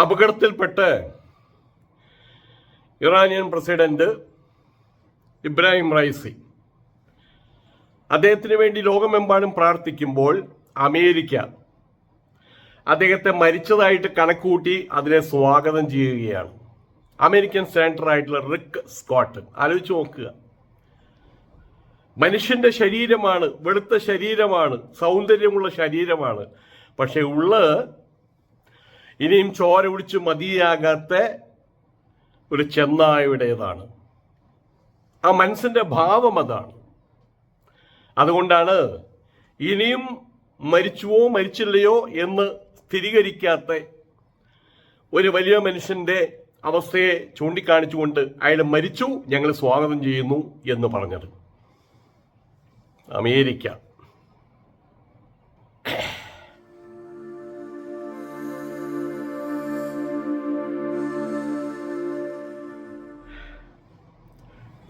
അപകടത്തിൽപ്പെട്ട് Iranian president Ebrahim Raisi അദ്ദേഹത്തിന് വേണ്ടി ലോകമെമ്പാടും പ്രാർത്ഥിക്കുമ്പോൾ അമേരിക്ക അദ്ദേഹത്തെ മരിച്ചതായിട്ട് കണക്കുകൂട്ടി അതിനെ സ്വാഗതം ചെയ്യുകയാണ്. അമേരിക്കൻ ആയിട്ടുള്ള റിക്ക് സ്കോട്ട്. ആലോചിച്ച് നോക്കുക. മനുഷ്യന്റെ ശരീരമാണ് വെളുത്ത ശരീരമാണ് സൗന്ദര്യമുള്ള ശരീരമാണ്. പക്ഷെ ഉള്ള ഇനിയും ചോര കുടിച്ച് മതിയാകാത്ത ഒരു ചെന്നായുടേതാണ് ആ മനസ്സിന്റെ ഭാവം അതാണ്. അതുകൊണ്ടാണ് ഇനിയും മരിച്ചുവോ മരിച്ചില്ലയോ എന്ന് സ്ഥിരീകരിക്കാത്ത ഒരു വലിയ മനുഷ്യന്റെ അവസ്ഥയെ ചൂണ്ടിക്കാണിച്ചുകൊണ്ട് അയാൾ മരിച്ചു ഞങ്ങൾ സ്വാഗതം ചെയ്യുന്നു എന്ന് പറഞ്ഞത്. അമേരിക്ക.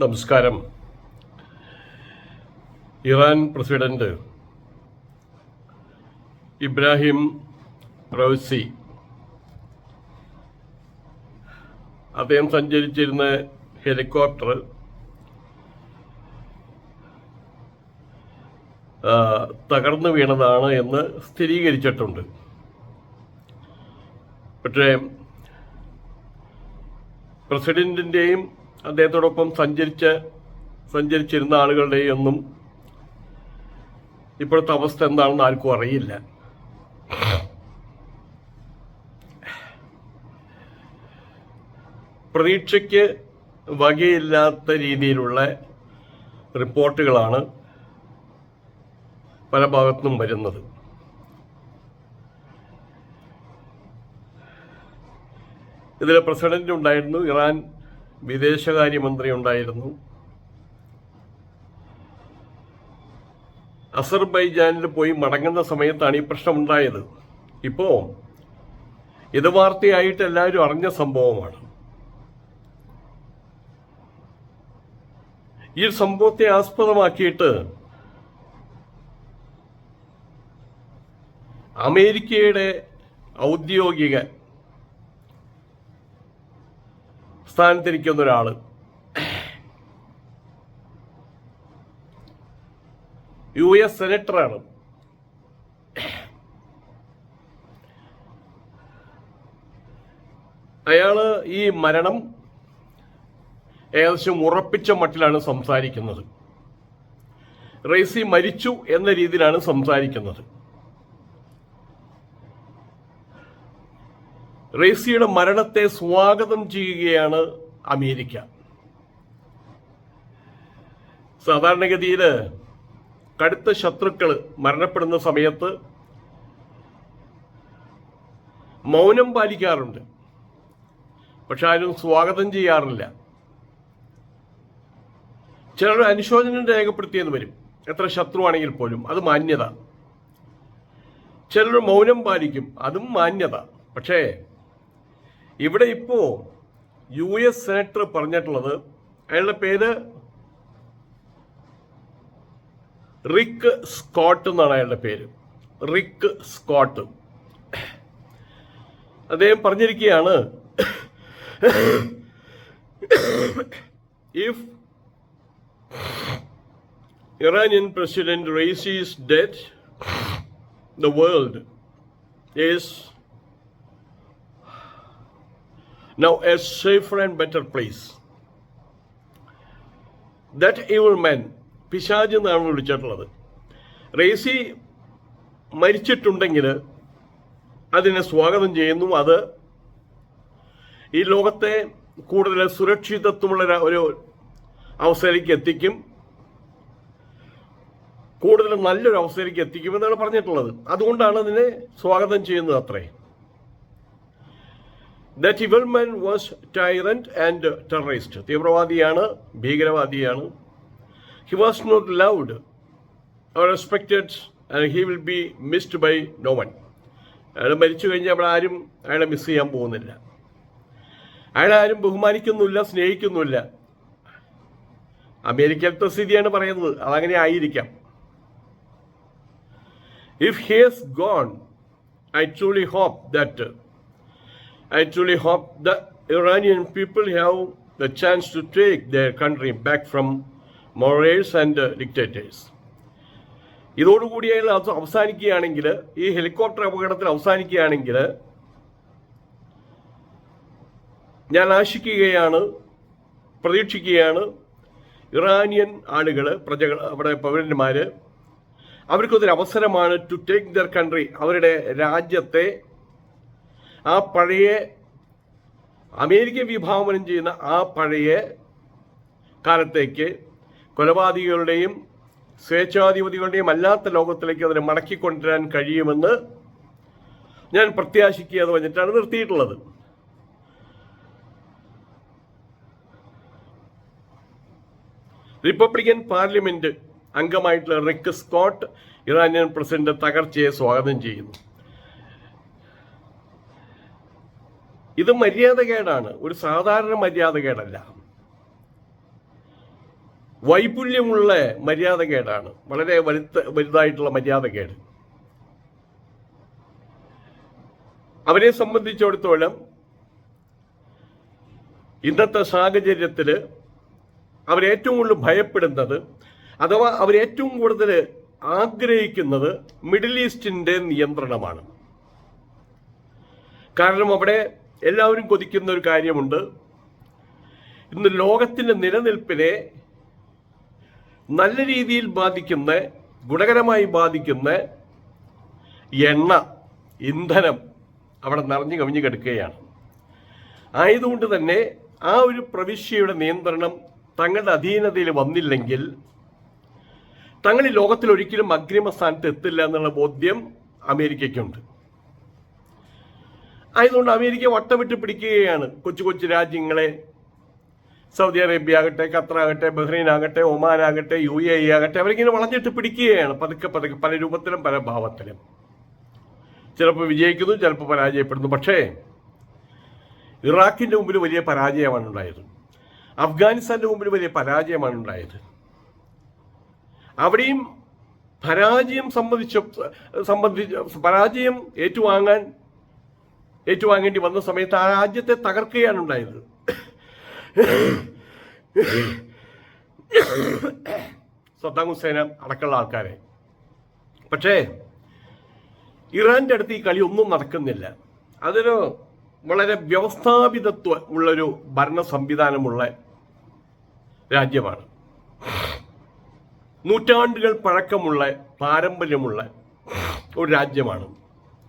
നമസ്കാരം. ഇറാൻ പ്രസിഡന്റ് ഇബ്രാഹിം റൌസി അദ്ദേഹം സഞ്ചരിച്ചിരുന്ന ഹെലികോപ്റ്റർ തകർന്നു വീണതാണ് എന്ന് സ്ഥിരീകരിച്ചിട്ടുണ്ട്. പക്ഷേ പ്രസിഡന്റിന്റെയും അദ്ദേഹത്തോടൊപ്പം സഞ്ചരിച്ച സഞ്ചരിച്ചിരുന്ന ആളുകളുടെ ഒന്നും ഇപ്പോഴത്തെ അവസ്ഥ എന്താണെന്ന് ആർക്കും അറിയില്ല. പ്രതീക്ഷയ്ക്ക് വകയില്ലാത്ത രീതിയിലുള്ള റിപ്പോർട്ടുകളാണ് പല ഭാഗത്തുനിന്നും വരുന്നത്. ഇതിലെ പ്രസിഡന്റ് ഉണ്ടായിരുന്നു ഇറാൻ വിദേശകാര്യമന്ത്രി ഉണ്ടായിരുന്നു അസർബൈജാനിൽ പോയി മടങ്ങുന്ന സമയത്താണ് ഈ പ്രശ്നം ഉണ്ടായത് ഇപ്പോ ഇത് വാർത്തയായിട്ട് എല്ലാവരും അറിഞ്ഞ സംഭവമാണ്. ഈ സംഭവത്തെ ആസ്പദമാക്കിയിട്ട് അമേരിക്കയുടെ ഔദ്യോഗിക സ്ഥാനത്തിരിക്കുന്ന ഒരാൾ യു എസ് സെനറ്ററാണ്. അയാൾ ഈ മരണം ഏകദേശം ഉറപ്പിച്ച മട്ടിലാണ് സംസാരിക്കുന്നത്. റേസി മരിച്ചു എന്ന രീതിയിലാണ് സംസാരിക്കുന്നത്. റേസിയുടെ മരണത്തെ സ്വാഗതം ചെയ്യുകയാണ് അമേരിക്ക. സാധാരണഗതിയിൽ കടുത്ത ശത്രുക്കൾ മരണപ്പെടുന്ന സമയത്ത് മൗനം പാലിക്കാറുണ്ട്. പക്ഷെ ആരും സ്വാഗതം ചെയ്യാറില്ല. ചിലർ അനുശോചനം രേഖപ്പെടുത്തിയെന്ന് വരും. എത്ര ശത്രുവാണെങ്കിൽ പോലും അത് മാന്യത. ചിലർ മൗനം പാലിക്കും അതും മാന്യത. പക്ഷേ ഇവിടെ ഇപ്പോ യു എസ് സെനറ്റർ പറഞ്ഞിട്ടുള്ളത് അയാളുടെ പേര് റിക്ക് സ്കോട്ട് എന്നാണ് അയാളുടെ പേര്. Rick Scott. അദ്ദേഹം പറഞ്ഞിരിക്കുകയാണ് if Iranian president Raisi's dead the world world now a safer and better place. That evil man, പിശാജ് എന്നാണ് വിളിച്ചിട്ടുള്ളത്. റേസി മരിച്ചിട്ടുണ്ടെങ്കിൽ അതിനെ സ്വാഗതം ചെയ്യുന്നു. അത് ഈ ലോകത്തെ കൂടുതൽ സുരക്ഷിതത്വമുള്ള ഒരു അവസ്ഥയിലേക്ക് എത്തിക്കും. കൂടുതൽ നല്ലൊരു അവസ്ഥയിലേക്ക് എത്തിക്കുമെന്നാണ് പറഞ്ഞിട്ടുള്ളത്. അതുകൊണ്ടാണ് അതിനെ സ്വാഗതം ചെയ്യുന്നത് അത്രേ. That evil men was tyrant and terrorist തീവ്രവാദിയാണ് ഭീകരവാദിയാണ്. He was not loved respected and he will be missed by no one അയാൾ മരിച്ചു കഴിഞ്ഞാൽ അവിടെ ആരും അയാളെ മിസ് ചെയ്യാൻ പോകുന്നില്ല. അയാളെ ആരും ബഹുമാനിക്കുന്നില്ല സ്നേഹിക്കുന്നില്ല. അമേരിക്കയിലത്തെ സ്ഥിതിയാണ് പറയുന്നത് അതങ്ങനെ ആയിരിക്കാം. If he has gone I truly hope that I truly hope the Iranian people have the chance to take their country back from and uh, dictators. ഇതോടുകൂടി അയാൾ അവസ- അവസാനിക്കുകയാണെങ്കിൽ ഈ ഹെലികോപ്റ്റർ അപകടത്തിൽ അവസാനിക്കുകയാണെങ്കിൽ ഞാൻ ആശിക്കുകയാണ് പ്രതീക്ഷിക്കുകയാണ് ഇറാനിയൻ ആളുകൾ പ്രജകൾ അവിടെ പൗരന്മാർ അവർക്കൊരു അവസരമാണ് ടു ടേക്ക് ദർ കൺട്രി അവരുടെ രാജ്യത്തെ ആ പഴയ അമേരിക്കൻ വിഭാവനം ചെയ്യുന്ന ആ പഴയ കാലത്തേക്ക് കൊലപാതകികളുടെയും സ്വേച്ഛാധിപതികളുടെയും അല്ലാത്ത ലോകത്തിലേക്ക് അതിനെ മടക്കി മടക്കിക്കൊണ്ടുവരാൻ കഴിയുമെന്ന് ഞാൻ പ്രത്യാശിക്കുക എന്ന് പറഞ്ഞിട്ടാണ് നിർത്തിയിട്ടുള്ളത്. റിപ്പബ്ലിക്കൻ പാർലമെന്റ് അംഗമായിട്ടുള്ള റിക്ക് സ്കോട്ട് ഇറാനിയൻ പ്രസിഡന്റ് തകർച്ചയെ സ്വാഗതം ചെയ്യുന്നു. ഇത് മര്യാദകേടാണ്. ഒരു സാധാരണ മര്യാദകേടല്ല. വൈപുല്യമുള്ള മര്യാദകേടാണ്. വളരെ വലുത്ത വലുതായിട്ടുള്ള മര്യാദകേട്. അവരെ സംബന്ധിച്ചിടത്തോളം ഇന്നത്തെ സാഹചര്യത്തിൽ അവരേറ്റവും കൂടുതൽ ഭയപ്പെടുന്നത് അഥവാ അവരേറ്റവും കൂടുതൽ ആഗ്രഹിക്കുന്നത് മിഡിൽ ഈസ്റ്റിന്റെ നിയന്ത്രണമാണ്. കാരണം അവിടെ എല്ലാവരും കൊതിക്കുന്ന ഒരു കാര്യമുണ്ട്. ഇന്ന് ലോകത്തിന്റെ നിലനിൽപ്പിനെ നല്ല രീതിയിൽ ബാധിക്കുന്ന ഗുണകരമായി ബാധിക്കുന്ന എണ്ണ ഇന്ധനം അവിടെ നിറഞ്ഞു കവിഞ്ഞു കിടക്കുകയാണ്. ആയതുകൊണ്ട് തന്നെ ആ ഒരു പ്രവിശ്യയുടെ നിയന്ത്രണം തങ്ങളുടെ അധീനതയിൽ വന്നില്ലെങ്കിൽ തങ്ങൾ ഈ ലോകത്തിൽ ഒരിക്കലും അഗ്രിമ സ്ഥാനത്ത് എത്തില്ല എന്നുള്ള ബോധ്യം അമേരിക്കയ്ക്കുണ്ട്. ആയതുകൊണ്ട് അമേരിക്ക വട്ടമിട്ട് പിടിക്കുകയാണ്. കൊച്ചു കൊച്ചു രാജ്യങ്ങളെ. സൗദി അറേബ്യ ആകട്ടെ ഖത്തർ ആകട്ടെ ബഹ്റൈൻ ആകട്ടെ ഒമാൻ ആകട്ടെ യു എ ആകട്ടെ അവരിങ്ങനെ വളഞ്ഞിട്ട് പിടിക്കുകയാണ്. പതുക്കെ പതുക്കെ പല രൂപത്തിലും പല ഭാവത്തിലും. ചിലപ്പോൾ വിജയിക്കുന്നു ചിലപ്പോൾ പരാജയപ്പെടുന്നു. പക്ഷേ ഇറാഖിന്റെ മുമ്പിൽ വലിയ പരാജയമാണ് ഉണ്ടായത്. അഫ്ഗാനിസ്ഥാന്റെ മുമ്പിൽ വലിയ പരാജയമാണ് ഉണ്ടായത്. അവിടെയും പരാജയം സംബന്ധിച്ച സംബന്ധിച്ച് പരാജയം ഏറ്റുവാങ്ങാൻ ഏറ്റുവാങ്ങേണ്ടി വന്ന സമയത്ത് ആ രാജ്യത്തെ തകർക്കുകയാണ് ഉണ്ടായത് സദ്ദാം ഹുസൈന അടക്കമുള്ള ആൾക്കാരെ. പക്ഷേ ഇറാന്റെ അടുത്ത് ഈ കളി ഒന്നും നടക്കുന്നില്ല. അതൊരു വളരെ വ്യവസ്ഥാപിതത്വ ഉള്ളൊരു ഭരണ സംവിധാനമുള്ള രാജ്യമാണ്. നൂറ്റാണ്ടുകൾ പഴക്കമുള്ള പാരമ്പര്യമുള്ള ഒരു രാജ്യമാണ്.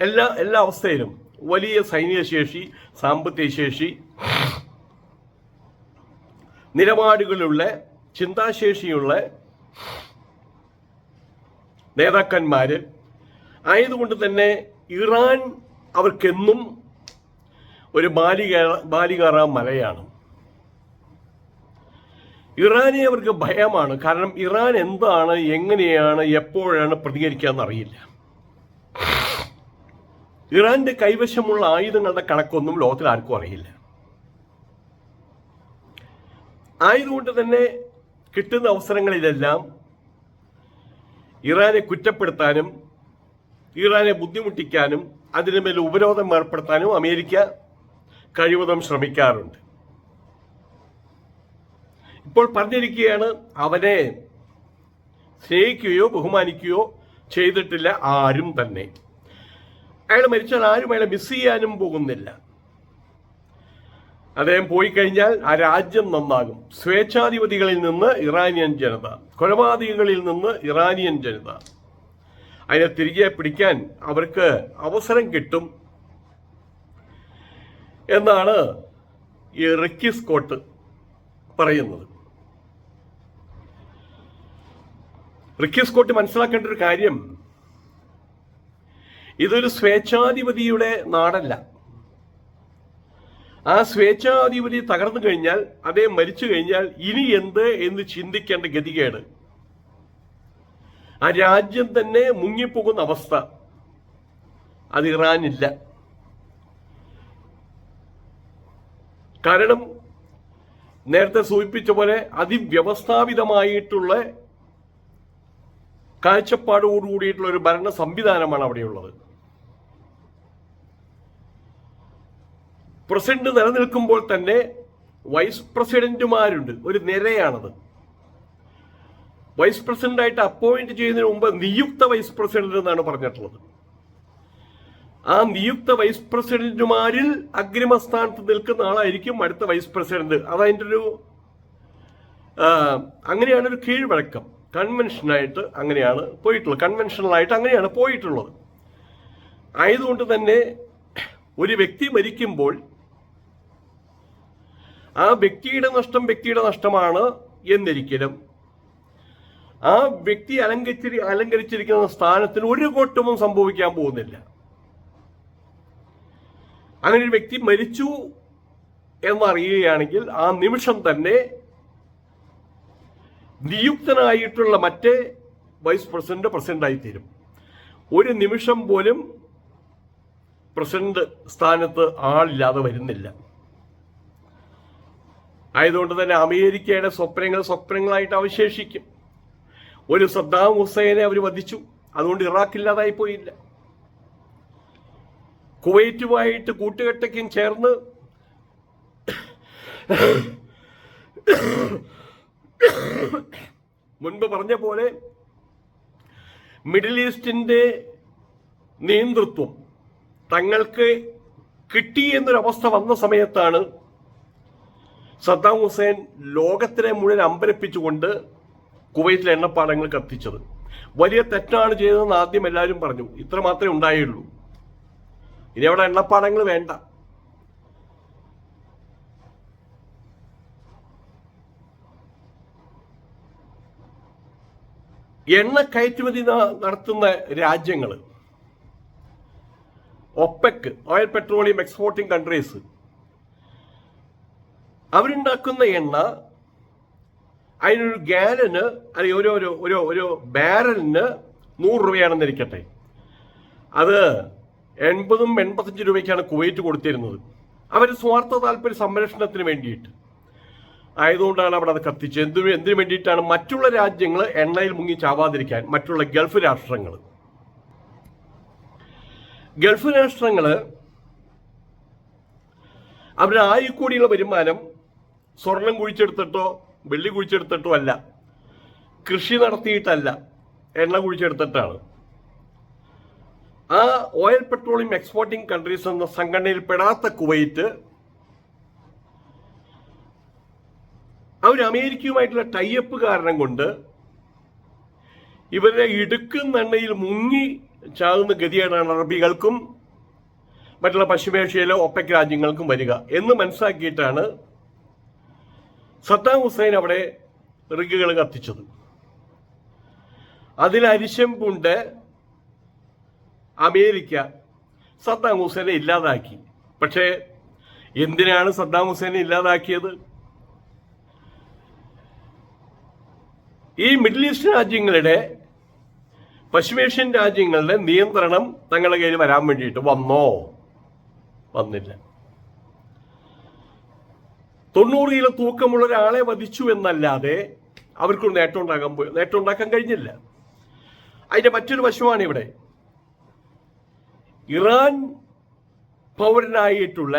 എല്ലാ എല്ലാ അവസ്ഥയിലും വലിയ സൈന്യശേഷി ശേഷി സാമ്പത്തിക ശേഷി നിലപാടുകളുള്ള ചിന്താശേഷിയുള്ള നേതാക്കന്മാർ ആയതുകൊണ്ട് തന്നെ ഇറാൻ അവർക്കെന്നും ഒരു ബാലിക ബാലികാറാം മലയാണ്. ഇറാനെ അവർക്ക് ഭയമാണ്. കാരണം ഇറാൻ എന്താണ് എങ്ങനെയാണ് എപ്പോഴാണ് പ്രതികരിക്കുക അറിയില്ല ഇറാന്റെ കൈവശമുള്ള ആയുധങ്ങളുടെ കണക്കൊന്നും ലോകത്തിൽ ആർക്കും അറിയില്ല. ആയതുകൊണ്ട് തന്നെ കിട്ടുന്ന അവസരങ്ങളിലെല്ലാം ഇറാനെ കുറ്റപ്പെടുത്താനും ഇറാനെ ബുദ്ധിമുട്ടിക്കാനും അതിനുമേൽ ഉപരോധം ഏർപ്പെടുത്താനും അമേരിക്ക കഴിവതും ശ്രമിക്കാറുണ്ട്. ഇപ്പോൾ പറഞ്ഞിരിക്കുകയാണ് അവനെ സ്നേഹിക്കുകയോ ബഹുമാനിക്കുകയോ ചെയ്തിട്ടില്ല ആരും തന്നെ. അയാൾ മരിച്ചാൽ ആരും അയാളെ മിസ് ചെയ്യാനും പോകുന്നില്ല. അദ്ദേഹം പോയി കഴിഞ്ഞാൽ ആ രാജ്യം നന്നാകും. സ്വേച്ഛാധിപതികളിൽ നിന്ന് ഇറാനിയൻ ജനത കൊലപാതകങ്ങളിൽ നിന്ന് ഇറാനിയൻ ജനത. അതിനെ തിരികെ പിടിക്കാൻ അവർക്ക് അവസരം കിട്ടും. എന്നാണ് ഈ റിക്കി സ്കോട്ട് പറയുന്നത്. റിക്കി സ്കോട്ട് മനസ്സിലാക്കേണ്ട ഒരു കാര്യം ഇതൊരു സ്വേച്ഛാധിപതിയുടെ നാടല്ല. ആ സ്വേച്ഛാധിപതി തകർന്നു കഴിഞ്ഞാൽ അദ്ദേഹം മരിച്ചു കഴിഞ്ഞാൽ ഇനി എന്ത് എന്ന് ചിന്തിക്കേണ്ട ഗതികേട്. ആ രാജ്യം തന്നെ മുങ്ങിപ്പോകുന്ന അവസ്ഥ. അത് ഇറാനില്ല. കാരണം നേരത്തെ സൂചിപ്പിച്ച പോലെ അതിവ്യവസ്ഥാപിതമായിട്ടുള്ള കാഴ്ചപ്പാടോടുകൂടിയിട്ടുള്ള ഒരു ഭരണ സംവിധാനമാണ് അവിടെയുള്ളത്. പ്രസിഡന്റ് നിലനിൽക്കുമ്പോൾ തന്നെ വൈസ് പ്രസിഡന്റുമാരുണ്ട്. ഒരു നിരയാണത്. വൈസ് പ്രസിഡന്റായിട്ട് അപ്പോയിന്റ് ചെയ്യുന്നതിന് മുമ്പ് നിയുക്ത വൈസ് പ്രസിഡന്റ് എന്നാണ് പറഞ്ഞിട്ടുള്ളത്. ആ നിയുക്ത വൈസ് പ്രസിഡന്റുമാരിൽ അഗ്രിമസ്ഥാനത്ത് നിൽക്കുന്ന ആളായിരിക്കും അടുത്ത വൈസ് പ്രസിഡന്റ്. അതതിന്റെ ഒരു അങ്ങനെയാണ് ഒരു കീഴ്വഴക്കം. കൺവെൻഷനായിട്ട് അങ്ങനെയാണ് പോയിട്ടുള്ളത്. കൺവെൻഷനലായിട്ട് അങ്ങനെയാണ് പോയിട്ടുള്ളത്. ആയതുകൊണ്ട് തന്നെ ഒരു വ്യക്തി മരിക്കുമ്പോൾ ആ വ്യക്തിയുടെ നഷ്ടം വ്യക്തിയുടെ നഷ്ടമാണ് എന്നിരിക്കലും. ആ വ്യക്തി അലങ്കരിച്ചിരി അലങ്കരിച്ചിരിക്കുന്ന സ്ഥാനത്തിന് ഒരു കോട്ടവും സംഭവിക്കാൻ പോകുന്നില്ല. അങ്ങനെ ഒരു വ്യക്തി മരിച്ചു എന്നറിയുകയാണെങ്കിൽ ആ നിമിഷം തന്നെ നിയുക്തനായിട്ടുള്ള മറ്റേ വൈസ് പ്രസിഡന്റ് പ്രസിഡന്റായി തീരും ഒരു നിമിഷം പോലും പ്രസിഡന്റ് സ്ഥാനത്ത് ആളില്ലാതെ വരുന്നില്ല. ആയതുകൊണ്ട് തന്നെ അമേരിക്കയുടെ സ്വപ്നങ്ങൾ സ്വപ്നങ്ങളായിട്ട് അവശേഷിക്കും. ഒരു സദ്ദാം ഹുസൈനെ അവർ വധിച്ചു. അതുകൊണ്ട് ഇറാഖ് ഇല്ലാതായി പോയില്ല. കുവൈറ്റുമായിട്ട് കൂട്ടുകെട്ടയ്ക്കും ചേർന്ന് മുൻപ് പറഞ്ഞ പോലെ മിഡിൽ ഈസ്റ്റിന്റെ നേതൃത്വം തങ്ങൾക്ക് കിട്ടി എന്നൊരവസ്ഥ വന്ന സമയത്താണ് സദ്ദാം ഹുസൈൻ ലോകത്തിനെ മുഴുവൻ അമ്പരപ്പിച്ചുകൊണ്ട് കുവൈറ്റിലെ എണ്ണപ്പാടങ്ങൾ കത്തിച്ചത്. വലിയ തെറ്റാണ് ചെയ്തതെന്ന് ആദ്യം എല്ലാവരും പറഞ്ഞു. ഇത്ര മാത്രമേ ഉണ്ടായുള്ളൂ. ഇനി അവിടെ എണ്ണപ്പാടങ്ങൾ വേണ്ട. എണ്ണ കയറ്റുമതി നടത്തുന്ന രാജ്യങ്ങൾ OPEC oil petroleum exporting countries അവരുണ്ടാക്കുന്ന എണ്ണ അതിനൊരു ഗാലന് അല്ലെങ്കിൽ ഒരു ഒരു ഒരു ഒരു ബാരലിന് നൂറ് രൂപയാണെന്നിരിക്കട്ടെ അത് എൺപതും എൺപത്തഞ്ച് രൂപയ്ക്കാണ് കുവൈറ്റ് കൊടുത്തിരുന്നത്. അവർ സ്വാർത്ഥ താല്പര്യ സംരക്ഷണത്തിന് വേണ്ടിയിട്ട്. ആയതുകൊണ്ടാണ് അവിടെ അത് കത്തിച്ചത്. എന്തിനു എന്തിനു വേണ്ടിയിട്ടാണ് മറ്റുള്ള രാജ്യങ്ങൾ എണ്ണയിൽ മുങ്ങി ചാവാതിരിക്കാൻ മറ്റുള്ള ഗൾഫ് രാഷ്ട്രങ്ങൾ ഗൾഫ് രാഷ്ട്രങ്ങൾ അവരുടെ ആയിക്കൂടിയുള്ള വരുമാനം സ്വർണം കുഴിച്ചെടുത്തിട്ടോ വെള്ളി കുഴിച്ചെടുത്തിട്ടോ അല്ല. കൃഷി നടത്തിയിട്ടല്ല. എണ്ണ കുഴിച്ചെടുത്തിട്ടാണ്. ആ ഓയിൽ പെട്രോളിയം എക്സ്പോർട്ടിംഗ് കൺട്രീസ് എന്ന സംഘടനയിൽ പെടാത്ത കുവൈറ്റ് അവർ അമേരിക്കയുമായിട്ടുള്ള ടൈപ്പ് കാരണം കൊണ്ട് ഇവരെ ഇടുക്കുന്ന എണ്ണയിൽ മുങ്ങി ചാകുന്ന ഗതിയാണ് അറബികൾക്കും മറ്റുള്ള പശ്ചിമേഷ്യയിലെ ഒപ്പക് രാജ്യങ്ങൾക്കും വരിക എന്ന് മനസ്സിലാക്കിയിട്ടാണ് സദ്ദാം ഹുസൈൻ അവിടെ റിഗുകൾ കത്തിച്ചത്. അതിൽ അരിശം കൊണ്ട് അമേരിക്ക സദ്ദാം ഹുസൈനെ ഇല്ലാതാക്കി. പക്ഷേ എന്തിനാണ് സദ്ദാം ഹുസൈനെ ഇല്ലാതാക്കിയത്? ഈ മിഡിൽ ഈസ്റ്റ് രാജ്യങ്ങളുടെ പശ്ചിമേഷ്യൻ രാജ്യങ്ങളുടെ നിയന്ത്രണം തങ്ങളുടെ കയ്യിൽ വരാൻ വേണ്ടിയിട്ട് വന്നോ? വന്നില്ല. തൊണ്ണൂറ് കിലോ തൂക്കമുള്ള ഒരാളെ വധിച്ചു എന്നല്ലാതെ അവർക്കൊരു നേട്ടം ഉണ്ടാക്കാൻ പോയി നേട്ടം ഉണ്ടാക്കാൻ കഴിഞ്ഞില്ല. അതിന്റെ മറ്റൊരു വശമാണ് ഇവിടെ. ഇറാൻ പൗരനായിട്ടുള്ള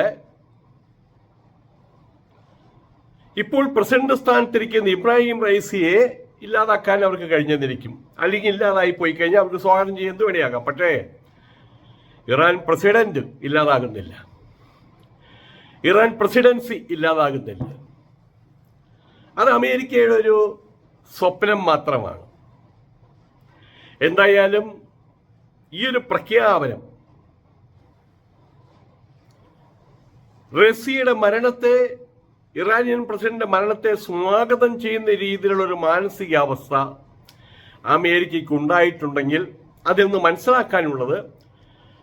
ഇപ്പോൾ പ്രസിഡന്റ് സ്ഥാനത്തിരിക്കുന്ന ഇബ്രാഹിം റൈസിയെ ഇല്ലാതാക്കാൻ അവർക്ക് കഴിഞ്ഞെന്നിരിക്കും. അല്ലെങ്കിൽ ഇല്ലാതായി പോയി കഴിഞ്ഞാൽ അവർക്ക് സ്വാഗതം ചെയ്യുന്നത് വേണ്ടിയാകാം പക്ഷേ ഇറാൻ പ്രസിഡന്റ് ഇല്ലാതാകുന്നില്ല. ഇറാൻ പ്രസിഡൻസി ഇല്ലാതാകുന്നില്ല. അത് അമേരിക്കയുടെ ഒരു സ്വപ്നം മാത്രമാണ്. എന്തായാലും ഈ ഒരു പ്രഖ്യാപനം റഷ്യയുടെ മരണത്തെ ഇറാനിയൻ പ്രസിഡന്റ് മരണത്തെ സ്വാഗതം ചെയ്യുന്ന രീതിയിലുള്ള ഒരു മാനസികാവസ്ഥ അമേരിക്കയ്ക്ക് ഉണ്ടായിട്ടുണ്ടെങ്കിൽ അതിൽ മനസ്സിലാക്കാനുള്ളത്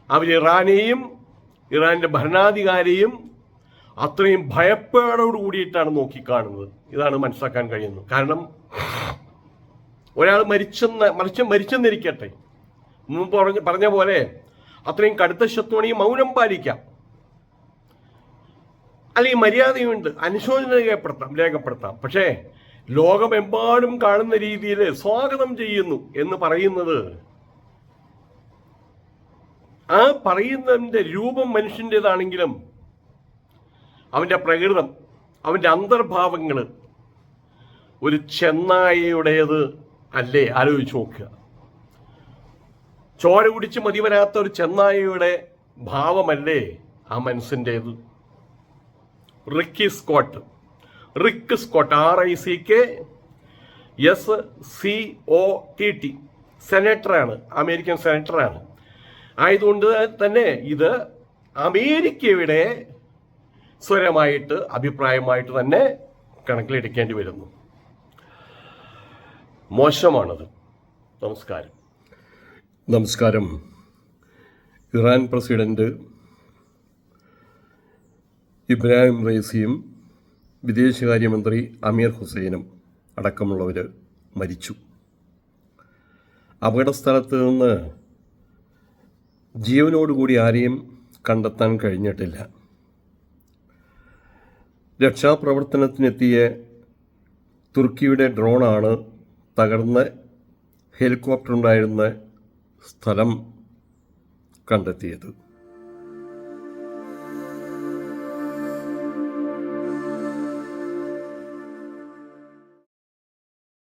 അവർ ഇറാനെയും ഇറാന്റെ ഭരണാധികാരിയും അത്രയും ഭയപ്പാടോട് കൂടിയിട്ടാണ് നോക്കിക്കാണുന്നത് ഇതാണ് മനസ്സിലാക്കാൻ കഴിയുന്നത്. കാരണം ഒരാൾ മരിച്ചെന്ന് മറിച്ച് മരിച്ചെന്നിരിക്കട്ടെ. മുമ്പ് പറഞ്ഞ പറഞ്ഞ പോലെ അത്രയും കടുത്ത ശത്രുവാണെങ്കിൽ മൗനം പാലിക്കാം. അല്ലെങ്കിൽ മര്യാദയുണ്ട്. അനുശോചന രേഖപ്പെടുത്താം രേഖപ്പെടുത്താം. പക്ഷേ ലോകമെമ്പാടും കാണുന്ന രീതിയിൽ സ്വാഗതം ചെയ്യുന്നു എന്ന് പറയുന്നത് ആ പറയുന്നതിന്റെ രൂപം മനുഷ്യന്റെതാണെങ്കിലും അവന്റെ പ്രകൃതം അവന്റെ അന്തർഭാവങ്ങൾ ഒരു ചെന്നായയുടേത് അല്ലേ? ആലോചിച്ച് നോക്കുക. ചോര കുടിച്ച് മതി വരാത്ത ഒരു ചെന്നായയുടെ ഭാവമല്ലേ ആ മനസ്സിന്റേത് Ricky Scott. Rick Scott R I C K S C O T T. സെനറ്ററാണ് American സെനറ്ററാണ്. ആയതുകൊണ്ട് തന്നെ ഇത് അമേരിക്കയുടെ സ്വരമായിട്ട് അഭിപ്രായമായിട്ട് തന്നെ കണക്കിലെടുക്കേണ്ടി വരുന്നു. മോശമാണത്. നമസ്കാരം. നമസ്കാരം. ഇറാൻ പ്രസിഡന്റ് ഇബ്രാഹിം റൈസിയും വിദേശകാര്യമന്ത്രി അമീർ ഹുസൈനും അടക്കമുള്ളവർ മരിച്ചു. അപകടസ്ഥലത്ത് നിന്ന് ജീവനോടുകൂടി ആരെയും കണ്ടെത്താൻ കഴിഞ്ഞിട്ടില്ല. രക്ഷാപ്രവർത്തനത്തിനെത്തിയ തുർക്കിയുടെ ഡ്രോണാണ് തകർന്ന് ഹെലികോപ്റ്റർ ഉണ്ടായിരുന്ന സ്ഥലം കണ്ടെത്തിയത്.